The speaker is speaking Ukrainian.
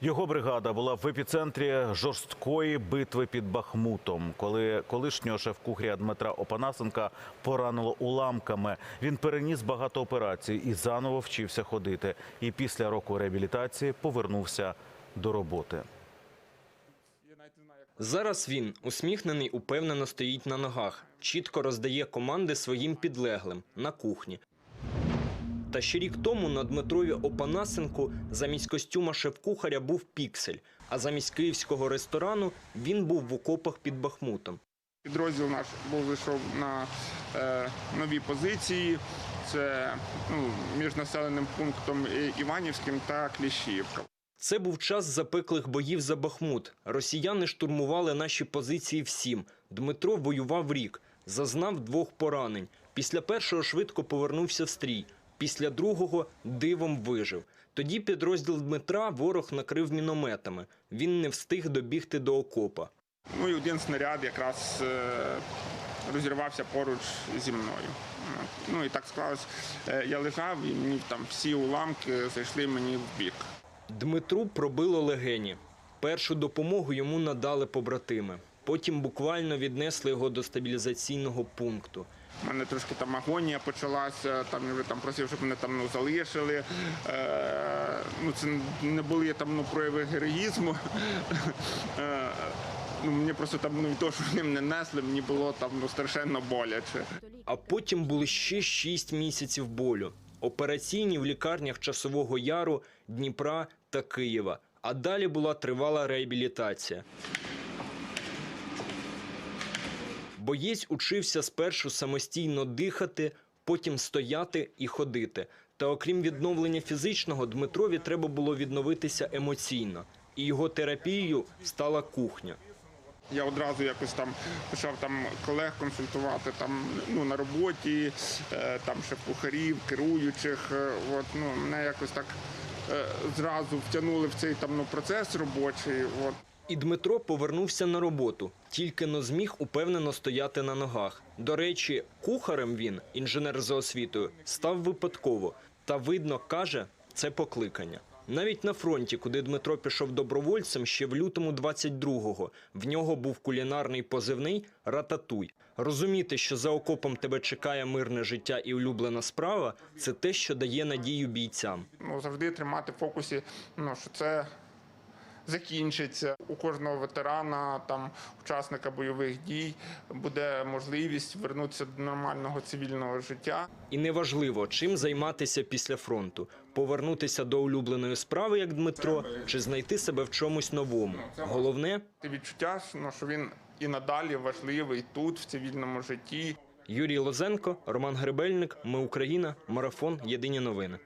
Його бригада була в епіцентрі жорсткої битви під Бахмутом, коли колишнього шеф-кухаря Дмитра Опанасенка поранило уламками. Він переніс багато операцій і заново вчився ходити. І після року реабілітації повернувся до роботи. Зараз він, усміхнений, упевнено стоїть на ногах, чітко роздає команди своїм підлеглим на кухні. Та ще рік тому на Дмитрові Опанасенку замість костюма шеф-кухаря був піксель, а замість київського ресторану він був в окопах під Бахмутом. Підрозділ наш був зайшов на е, нові позиції. Це ну, між населеним пунктом Іванівським та Кліщіївка. Це був час запеклих боїв за Бахмут. Росіяни штурмували наші позиції всім. Дмитро воював рік, зазнав двох поранень. Після першого швидко повернувся в стрій. Після другого дивом вижив. Тоді підрозділ Дмитра ворог накрив мінометами. Він не встиг добігти до окопа. Ну і один снаряд якраз е, розірвався поруч зі мною. Ну і так склалось. Е, я лежав і мені там всі уламки зайшли мені в бік. Дмитру пробило легені. Першу допомогу йому надали побратими. Потім буквально віднесли його до стабілізаційного пункту. У мене трошки там агонія почалася, там я вже там просив, щоб мене там ну, залишили. Е, ну, це не були там ну, прояви героїзму. Е, ну, мені просто там ну, того, що вони мене несли, мені було там ну, страшенно боляче. А потім були ще шість місяців болю. Операційні в лікарнях Часового Яру, Дніпра та Києва. А далі була тривала реабілітація. Боєць учився спершу самостійно дихати, потім стояти і ходити. Та окрім відновлення фізичного, Дмитрові треба було відновитися емоційно. І його терапією стала кухня. Я одразу якось там почав там колег консультувати там ну на роботі, е, там шеф-кухарів, керуючих. е, От ну мене якось так е, зразу втягнули в цей там ну процес робочий. От І Дмитро повернувся на роботу, тільки но зміг упевнено стояти на ногах. До речі, кухарем він, інженер за освітою, став випадково. Та видно, каже, це покликання. Навіть на фронті, куди Дмитро пішов добровольцем ще в лютому 22-го, в нього був кулінарний позивний Рататуй. Розуміти, що за окопом тебе чекає мирне життя і улюблена справа, це те, що дає надію бійцям. ну завжди тримати в фокусі, ну що це закінчиться. У кожного ветерана, там учасника бойових дій, буде можливість вернутися до нормального цивільного життя. І неважливо, чим займатися після фронту, повернутися до улюбленої справи, як Дмитро, чи знайти себе в чомусь новому. Головне Ти відчуття, ну, що він і надалі важливий тут, в цивільному житті. Юрій Лозенко, Роман Гребельник. Ми Україна. Марафон. Єдині новини.